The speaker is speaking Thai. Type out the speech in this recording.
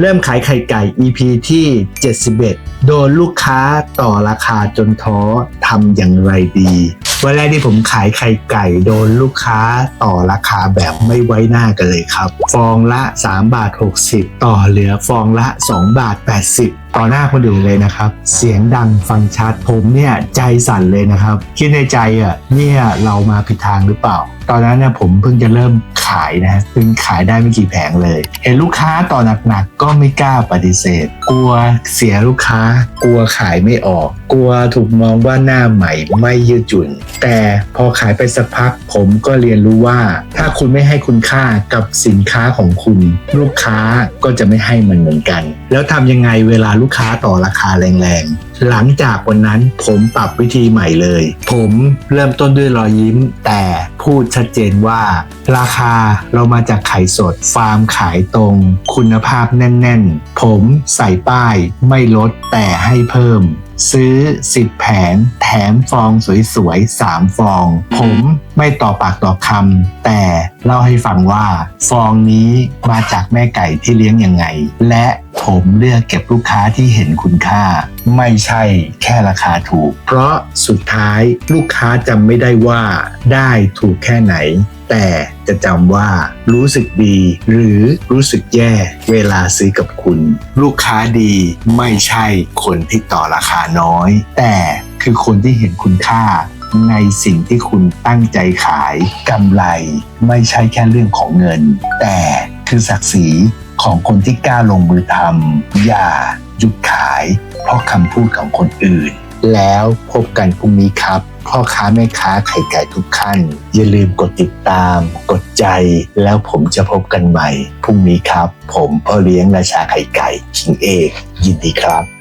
เริ่มขายไข่ไก่ EP ที่ 71 โดนลูกค้าต่อราคาจนท้อทำอย่างไรดีวันแรกที่ผมขายไข่ไก่โดนลูกค้าต่อราคาแบบไม่ไว้หน้ากันเลยครับ ฟองละ 3 บาท 60 ต่อเหลือฟองละ 2 บาท 80ต่อหน้าคนอื่นเลยนะครับ เสียงดังฟังชัดผมเนี่ยใจสั่นเลยนะครับ คิดในใจอะเนี่ยเรามาผิดทางหรือเปล่า ตอนนั้นเนี่ยผมเพิ่งจะเริ่มขายนะฮะเพิ่งขายได้ไม่กี่แผงเลย เห็นลูกค้าต่อหนักๆก็ไม่กล้าปฏิเสธ กลัวเสียลูกค้า กลัวขายไม่ออก กลัวถูกมองว่าหน้าใหม่ไม่ยืดหยุ่น แต่พอขายไปสักพัก ผมก็เรียนรู้ว่า ถ้าคุณไม่ให้คุณค่ากับสินค้าของคุณ ลูกค้าก็จะไม่ให้มันเหมือนกัน แล้วทำยังไงเวลาลูกค้าต่อราคาแรงๆ หลังจากวันนั้นผมปรับวิธีใหม่เลย ผมเริ่มต้นด้วยรอยยิ้ม แต่พูดชัดเจนว่า ราคาเรามาจากไข่สด ฟาร์มขายตรง คุณภาพแน่นๆ ผมใส่ป้ายไม่ลดแต่ให้เพิ่มซื้อ 10 แผง แถมฟองสวยๆ 3 ฟอง ผมไม่ต่อปากต่อคำ แต่เล่าให้ฟังว่า ฟองนี้มาจากแม่ไก่ที่เลี้ยงยังไง และ ผมเลือกเก็บลูกค้าที่เห็นคุณค่า ไม่ใช่แค่ราคาถูก เพราะสุดท้ายลูกค้าจำไม่ได้ว่าได้ถูกแค่ไหน แต่จะจำว่ารู้สึกดี หรือรู้สึกแย่เวลาซื้อกับคุณ ลูกค้าดีไม่ใช่คนที่ต่อราคาน้อย แต่คือคนที่เห็นคุณค่าในสิ่งที่คุณตั้งใจขายกำไร ไม่ใช่แค่เรื่องของเงิน แต่คือศักดิ์ศรี ของคนที่กล้าลงมือทำอย่าหยุดขาย เพราะคำพูดของคนอื่น แล้วพบกันพรุ่งนี้ครับพ่อค้าแม่ค้าไข่ไก่ทุกขั้น อย่าลืมกดติดตาม กดใจ แล้วผมจะพบกันใหม่พรุ่งนี้ครับ ผมพ่อเลี้ยงราชาไข่ไก่คิงเอกยินดีครับ